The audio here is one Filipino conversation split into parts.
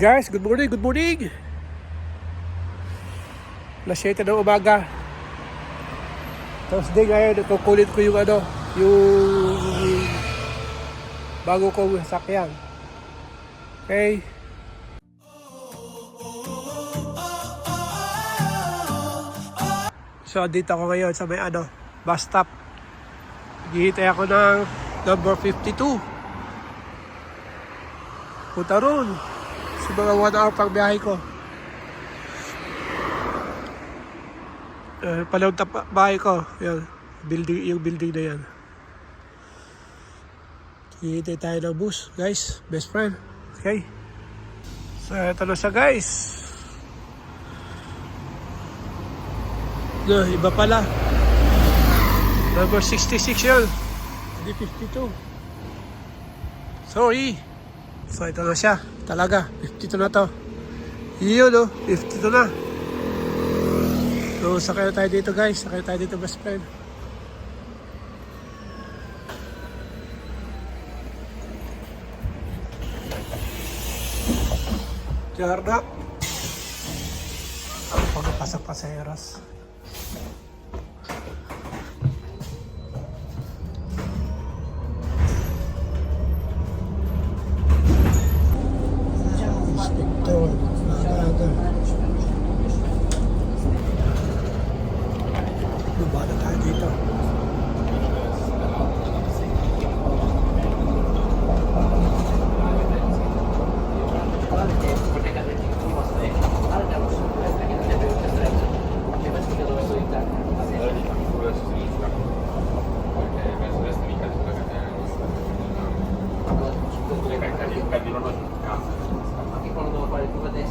Guys, good morning, good morning. Alas 7 ng umaga. Thursday ngayon, kukulit ko yung ano, yung bago kong sakyan. Okay. So, dito ako ngayon sa may ano, bus stop. Hihintay ako ng number 52. Punta ron. Mga 1 hour pang biyahe ko. Uh, palang tap- bahay ko. Yan. Building, yung building na yan. Hihintay tayo ng bus, guys. Best friend. Okay. So, ito na siya, guys. No, iba pala. Number 66 yun. Hindi 52. Sorry. So, ito na siya. Talaga. 52 na to. Yun, oh. 52 na. So, sakay tayo dito, guys. Sakay tayo dito, best friend. Jarda. Ang pagpasok Inspektor, aga-aga. Baba na tayo dito.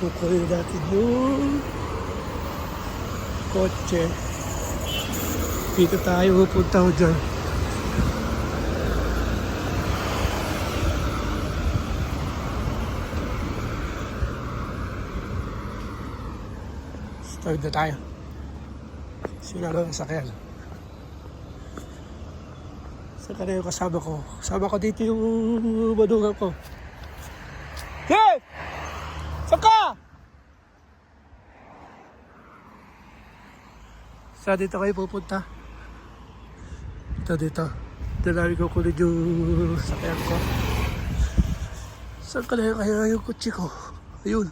Kukunin natin yung kotse. Dito tayo pupunta ko dyan. Tawid na tayo. Sila lang ang sakyan. Saka na yung kasama ko. Kasama ko dito yung madugang ko. Hey! Sa dito kayo pupunta? Ito dito. Dito namin kukunin yung sakyan ko. Saan ka na kaya yung kutsi ko? Ayun.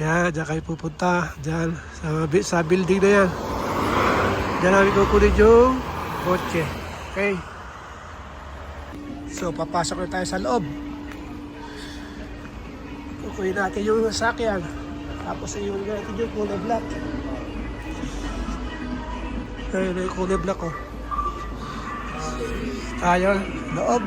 Yan, dyan kayo pupunta. Dyan, sa, sa building na yan. Dyan namin kukunin yung kotse. Okay. So, papasok na tayo sa loob. Kukunin natin yung sakyan. Tapos iwan natin yung kulay black. Ayun na yung kulay black oh. Tayo, loob.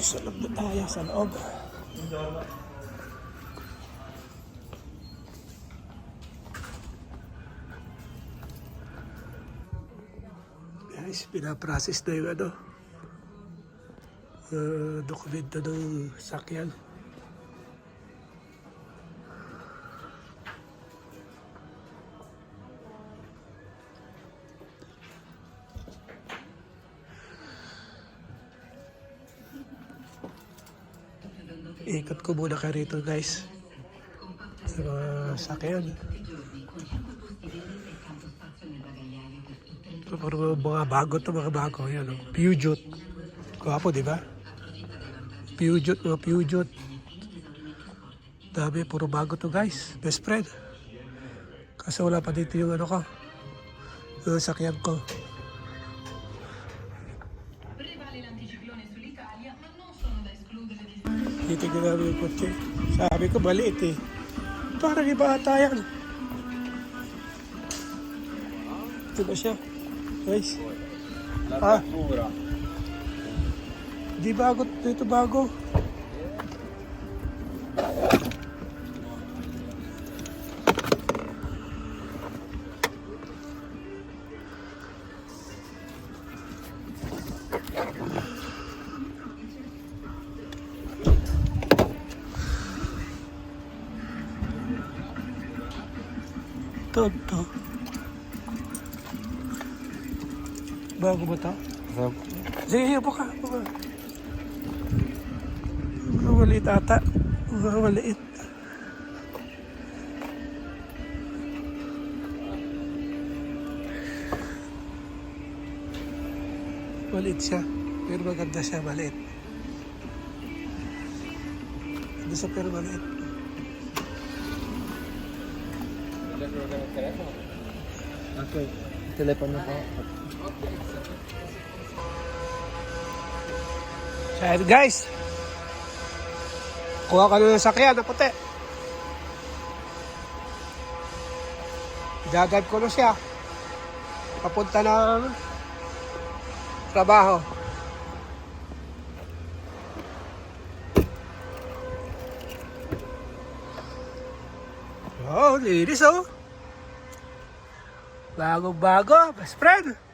Sa loob na tayo, sa loob. Guys, pinaprocess na yung ano, uh, dokumento ng sakyan. Ikot ko muna kayo rito guys. Sa mga sakyan. Parang mga bago to mga bago. Yan o. Peugeot. Gwapo di ba? Peugeot mga Peugeot. Dami, puro bago to guys. Best friend. Kasi wala pa dito yung ano ko. Yung sakyan ko. Titignan namin yung kotse. Sabi ko, maliit eh. Parang iba ata yan. Ito ba siya? Guys. Ah, di bago. Dito bago. Ito, Bago ba ito? Sige, upo ka. Upo ka. Mga maliit ata. Mga maliit. Maliit siya. Pero maganda siya, maliit. Ganda siya pero maliit. Okay. Telepono po. So, ayan, guys. Kuha ka na ng sakyan na puti. Dadrive ko na siya. Papunta ng trabaho. Oh, linis oh. Bagong bago, best friend.